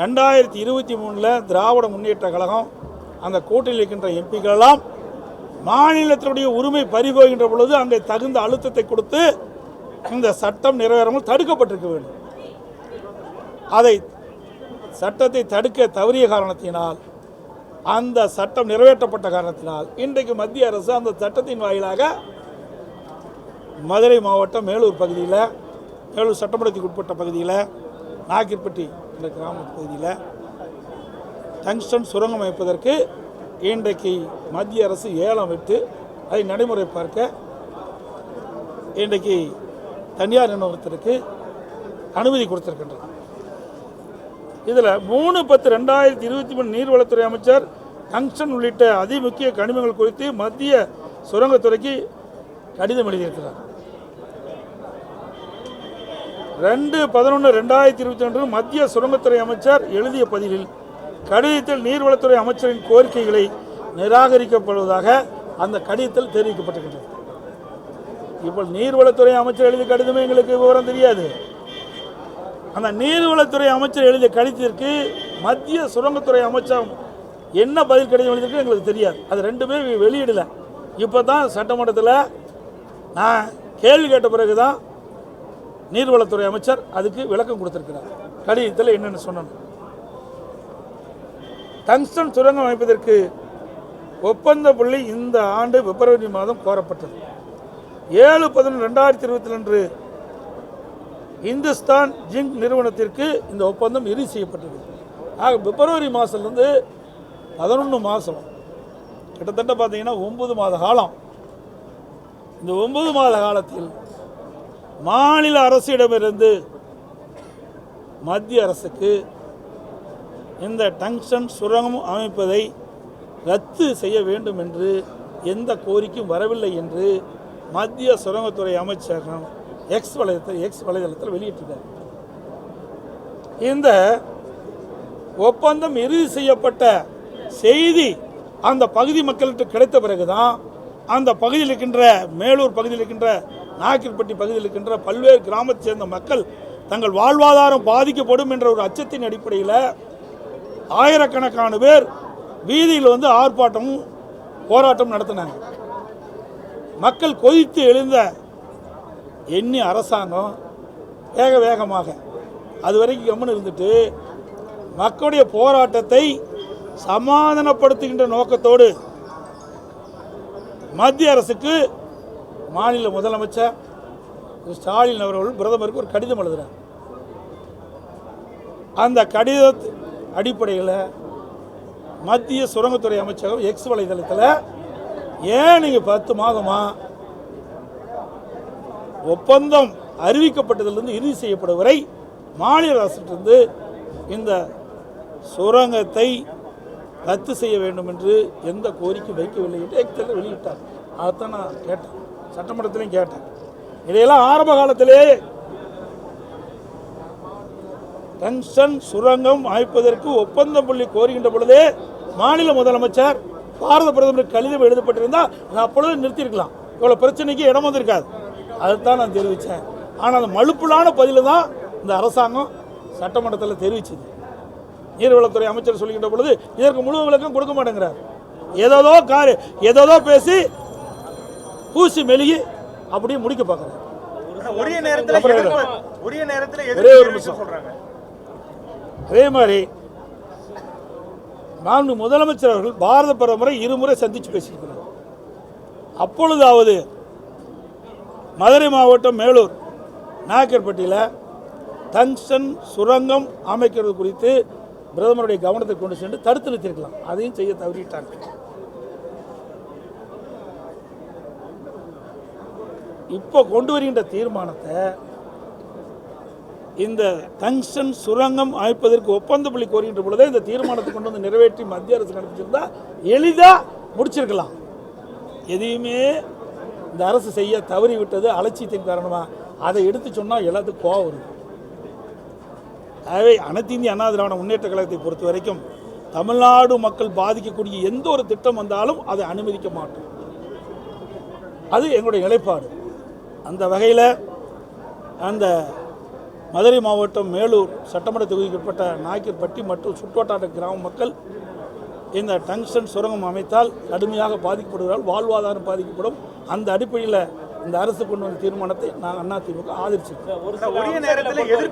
ரெண்டாயிரத்தி இருபத்தி மூணில் திராவிட முன்னேற்ற கழகம் அந்த கூட்டில் இருக்கின்ற எம்பிக்கள் எல்லாம் மாநிலத்தினுடைய உரிமை பறிபோகின்ற பொழுது அங்கே தகுந்த அழுத்தத்தை கொடுத்து இந்த சட்டம் நிறைவேறாமல் தடுக்கப்பட்டிருக்க வேண்டும். அதை சட்டத்தை தடுக்க தவறிய காரணத்தினால் அந்த சட்டம் நிறைவேற்றப்பட்ட காரணத்தினால் இன்றைக்கு மத்திய அரசு அந்த சட்டத்தின் வாயிலாக மதுரை மாவட்டம் மேலூர் பகுதியில் மேலூர் சட்டமன்றத்துக்கு உட்பட்ட பகுதியில் நாக்கிற்பட்டி என்ற கிராம பகுதியில் டங்ஸ்டன் சுரங்கம் அமைப்பதற்கு இன்றைக்கு மத்திய அரசு ஏலம் விட்டு அதை நடைமுறை பார்க்க இன்றைக்கு தனியார் நிறுவனத்திற்கு அனுமதி கொடுத்திருக்கின்றது. இதில் மூணு பத்து ரெண்டாயிரத்தி இருபத்தி மூணு நீர்வளத்துறை அமைச்சர் டங்ஸ்டன் உள்ளிட்ட அதிமுக்கிய கனிமங்கள் குறித்து மத்திய சுரங்கத்துறைக்கு கடிதம் எழுதியிருக்கிறார். ரெண்டு பதினொன்று ரெண்டாயிரத்தி இருபத்தி ஒன்று மத்திய சுரங்கத்துறை அமைச்சர் எழுதிய பதிலில் கடிதத்தில் நீர்வளத்துறை அமைச்சரின் கோரிக்கைகளை நிராகரிக்கப்படுவதாக அந்த கடிதத்தில் தெரிவிக்கப்பட்டிருக்கின்றது இப்போ நீர்வளத்துறை அமைச்சர் எழுதிய கடிதமே எங்களுக்கு விவரம் தெரியாது. அந்த நீர்வளத்துறை அமைச்சர் எழுதிய கடிதத்திற்கு மத்திய சுரங்கத்துறை அமைச்சர் என்ன பதில் கடிதம் எழுதியிருக்கு எங்களுக்கு தெரியாது. அது ரெண்டுமே வெளியிடலை வெளியிடல. இப்போ தான் சட்டமன்றத்தில் நான் கேள்வி கேட்ட பிறகு தான் நீர்வளத்துறை அமைச்சர் அதுக்கு விளக்கம் கொடுத்திருக்கிறார். கடிதத்தில் என்னென்னு சொன்னோம். டங்ஸ்டன் சுரங்கம் அமைப்பதற்கு ஒப்பந்த புள்ளி இந்த ஆண்டு பிப்ரவரி மாதம் கோரப்பட்டது. ஏழு பதினொன்று ரெண்டாயிரத்தி இருபத்தி ரெண்டு இந்துஸ்தான் ஜிங்க் நிறுவனத்திற்கு இந்த ஒப்பந்தம் இறுதி செய்யப்பட்டது. ஆக பிப்ரவரி மாதத்துலேருந்து பதினொன்று மாதம் கிட்டத்தட்ட பார்த்தீங்கன்னா ஒன்பது மாத காலம். இந்த ஒன்பது மாத காலத்தில் மாநில அரசிடமிருந்து மத்திய அரசுக்கு இந்த டங்ஷன் சுரங்கம் அமைப்பதை ரத்து செய்ய வேண்டும் என்று எந்த கோரிக்கையும் வரவில்லை என்று மத்திய சுரங்கத்துறை அமைச்சகம் எக்ஸ் வலைதளத்தில் எக்ஸ் வலைதளத்தில் வெளியிட்டிருக்கார் இந்த ஒப்பந்தம் இறுதி செய்யப்பட்ட செய்தி அந்த பகுதி மக்கள்கிட்ட கிடைத்த பிறகுதான் அந்த பகுதியில் இருக்கின்ற மேலூர் பகுதியில் இருக்கின்ற நாக்கிற்பட்டி பகுதியில் இருக்கின்ற பல்வேறு கிராமத்தை சேர்ந்த மக்கள் தங்கள் வாழ்வாதாரம் பாதிக்கப்படும் என்ற ஒரு அச்சத்தின் அடிப்படையில் ஆயிரக்கணக்கான பேர் வீதியில் வந்து ஆர்ப்பாட்டமும் போராட்டம் நடத்தினாங்க. மக்கள் கொதித்து எழுந்த எண்ணி அரசாங்கம் வேக வேகமாக அது வரைக்கும் கம்முன்னு இருந்துட்டு மக்களுடைய போராட்டத்தை சமாதானப்படுத்துகின்ற நோக்கத்தோடு மத்திய அரசுக்கு மாநில முதலமைச்சர் திரு ஸ்டாலின் அவர்கள் பிரதமருக்கு ஒரு கடிதம் எழுதுகிறார் அந்த கடித அடிப்படையில் மத்திய சுரங்கத்துறை அமைச்சகம் எக்ஸ் வலைதளத்தில் ஏன் நீங்கள் பத்து மாதமாக ஒப்பந்தம் அறிவிக்கப்பட்டதிலிருந்து இறுதி செய்யப்படும் வரை மாநில அரசிலிருந்து இந்த சுரங்கத்தை ரத்து செய்ய வேண்டும் என்று எந்த கோரிக்கை வைக்கவில்லை என்று எக்ஸலில் வெளியிட்டார். அதைத்தான் நான் கேட்டேன். சட்டமன்றத்திலையும் கேட்டேன். இதையெல்லாம் ஆரம்ப காலத்திலே டங்ஸ்டன் சுரங்கம் அமைப்பதற்கு ஒப்பந்தம் புள்ளி கோருகின்ற பொழுதே மாநில முதலமைச்சர் பாரத பிரதமருக்கு கடிதம் எழுதப்பட்டிருந்தால் நான் அப்பொழுது நிறுத்தியிருக்கலாம். இவ்வளோ பிரச்சனைக்கு இடம் வந்திருக்காது. அதைத்தான் நான் தெரிவித்தேன். ஆனால் அந்த மழுப்புலான பதில் தான் இந்த அரசாங்கம் சட்டமன்றத்தில் தெரிவிச்சது. நீர்வளத்துறை அமைச்சர் சொல்கின்ற பொழுது இதற்கு முழு விளக்கம் கொடுக்க மாட்டேங்கிறார். ஏதோதோ காரு ஏதோ பேசி பூசி மெழுகி அப்படியே முடிக்க நேரத்துல நேரத்துல ஒரே நிமிஷம். சொல்றாங்க? அதே மாதிரி நான்கு முதலமைச்சர் அவர்கள் பாரத பிரதமரை இருமுறை சந்தித்து பேசியிருக்கிறார். அப்பொழுதாவது மதுரை மாவட்டம் மேலூர் நாயக்கர்பட்டியில் டங்ஸ்டன் சுரங்கம் அமைக்கிறது குறித்து பிரதமருடைய கவனத்தை கொண்டு சென்று தடுத்து நிறுத்திருக்கலாம் அதையும் செய்ய தவறிட்டாங்க இப்போ கொண்டு வருகின்ற தீர்மானத்தை இந்த டங்ஸ்டன் சுரங்கம் அமைப்பதற்கு ஒப்பந்த புள்ளி கோருகின்ற பொழுதே இந்த தீர்மானத்தை கொண்டு வந்து நிறைவேற்றி மத்திய அரசு நடத்திச்சிருந்தா எளிதாக முடிச்சிருக்கலாம். எதையுமே இந்த அரசு செய்ய தவறி விட்டது அலட்சியத்தின் காரணமாக அதை எடுத்து சொன்னால் எல்லாத்துக்கும் கோவம் வருது. ஆகவே அனைத்து இந்திய அண்ணா திராவிட முன்னேற்ற கழகத்தை பொறுத்த வரைக்கும் தமிழ்நாடு மக்கள் பாதிக்கக்கூடிய எந்த ஒரு திட்டம் வந்தாலும் அதை அனுமதிக்க மாட்டோம். அது எங்களுடைய நிலைப்பாடு. அந்த வகையில் அந்த மதுரை மாவட்டம் மேலூர் சட்டமன்ற தொகுதிக்குட்பட்ட நாய்க்கர்பட்டி மற்றும் சுற்றுவட்டார கிராம மக்கள் இந்த டங்ஸ்டன் சுரங்கம் அமைத்தால் கடுமையாக பாதிக்கப்படுவதால் வாழ்வாதாரம் பாதிக்கப்படும். அந்த அடிப்படையில் இந்த அரசு கொண்டு வந்த தீர்மானத்தை நாங்கள் அதிமுக ஆதரிச்சிருக்கோம். உரிய